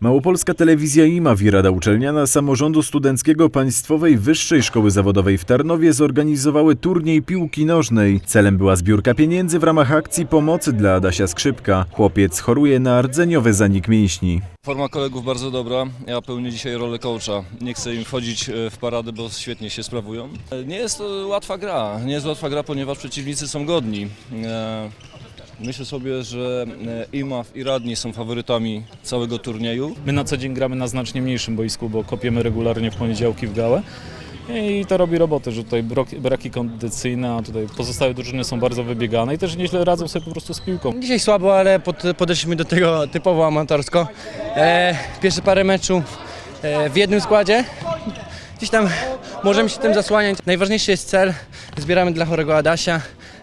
Małopolska Telewizja IMAW i Rada Uczelniana Samorządu Studenckiego Państwowej Wyższej Szkoły Zawodowej w Tarnowie zorganizowały turniej piłki nożnej. Celem była zbiórka pieniędzy w ramach akcji pomocy dla Adasia Skrzypka. Chłopiec choruje na rdzeniowy zanik mięśni. Forma kolegów bardzo dobra. Ja pełnię dzisiaj rolę coacha. Nie chcę im wchodzić e, w paradę, bo świetnie się sprawują. E, Nie jest to łatwa gra. Nie jest łatwa gra, ponieważ przeciwnicy są godni. Myślę sobie, że e, IMAF i Radni są faworytami całego turnieju. My na co dzień gramy na znacznie mniejszym boisku, bo kopiemy regularnie w poniedziałki w gałę. I to robi robotę, że tutaj braki kondycyjne, a tutaj pozostałe drużyny są bardzo wybiegane i też nieźle radzą sobie po prostu z piłką. Dzisiaj słabo, ale pod, podeszliśmy do tego typowo amatorsko. E, pierwsze parę meczów e, w jednym składzie. Gdzieś tam możemy się tym zasłaniać. Najważniejszy jest cel. Zbieramy dla chorego Adasia.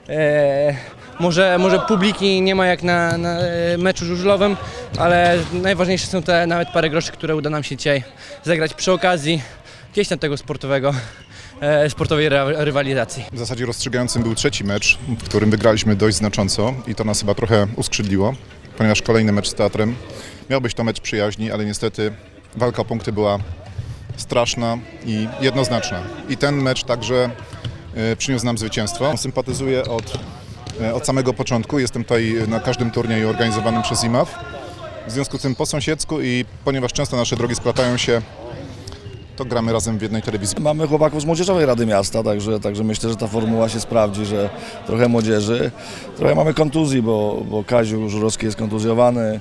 E, może, może publiki nie ma jak na, na e, meczu żużlowym, ale najważniejsze są te nawet parę groszy, które uda nam się dzisiaj zagrać przy okazji gdzieś tam tego sportowego, e, sportowej ry- rywalizacji. W zasadzie rozstrzygającym był trzeci mecz, w którym wygraliśmy dość znacząco i to nas chyba trochę uskrzydliło, ponieważ kolejny mecz z teatrem miał być to mecz przyjaźni, ale niestety walka o punkty była straszna i jednoznaczna. I ten mecz także e, przyniósł nam zwycięstwo. Sympatyzuję od, od samego początku, jestem tutaj na każdym turnieju organizowanym przez IMAF. W związku z tym po sąsiedzku i ponieważ często nasze drogi splatają się, to gramy razem w jednej telewizji. Mamy chłopaków z Młodzieżowej Rady Miasta, także, także myślę, że ta formuła się sprawdzi, że trochę młodzieży. Trochę mamy kontuzji, bo, bo Kaziu Żurowski jest kontuzjowany,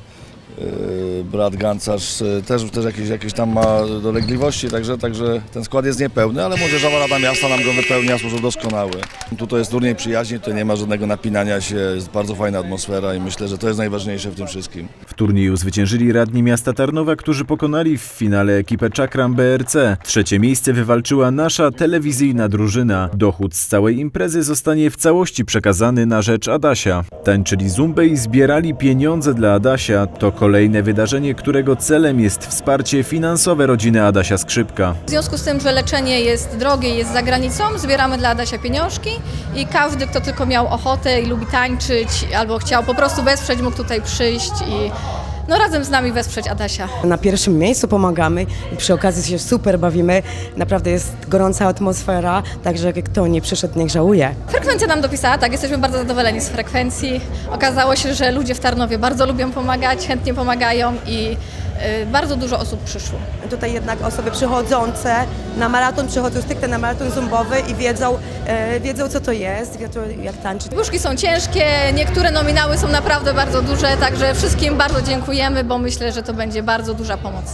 brat Gancarz yy, też, też jakieś, jakieś tam ma dolegliwości, także, także ten skład jest niepełny, ale Młodzieżowa Rada Miasta nam go wypełnia sposób doskonały. Tutaj jest turniej przyjaźni, tutaj nie ma żadnego napinania się, jest bardzo fajna atmosfera i myślę, że to jest najważniejsze w tym wszystkim. W turnieju zwyciężyli radni miasta Tarnowa, którzy pokonali w finale ekipę Czakram BRC. Trzecie miejsce wywalczyła nasza telewizyjna drużyna. Dochód z całej imprezy zostanie w całości przekazany na rzecz Adasia. Tańczyli zumbę i zbierali pieniądze dla Adasia. To kolejne wydarzenie, którego celem jest wsparcie finansowe rodziny Adasia Skrzypka. W związku z tym, że leczenie jest drogie jest za granicą, zbieramy dla Adasia pieniążki i każdy, kto tylko miał ochotę i lubi tańczyć albo chciał po prostu wesprzeć, mógł tutaj przyjść i no, razem z nami wesprzeć Adasia. Na pierwszym miejscu pomagamy i przy okazji się super bawimy. Naprawdę jest gorąca atmosfera, także kto nie przyszedł, niech żałuje. Frekwencja nam dopisała, tak, jesteśmy bardzo zadowoleni z frekwencji. Okazało się, że ludzie w Tarnowie bardzo lubią pomagać, chętnie pomagają i bardzo dużo osób przyszło. Tutaj jednak osoby przychodzące na maraton przychodzą stricte na maraton zumbowy i wiedzą, e, wiedzą co to jest, wiedzą jak tańczyć. Puszki są ciężkie, niektóre nominały są naprawdę bardzo duże, także wszystkim bardzo dziękujemy, bo myślę, że to będzie bardzo duża pomoc.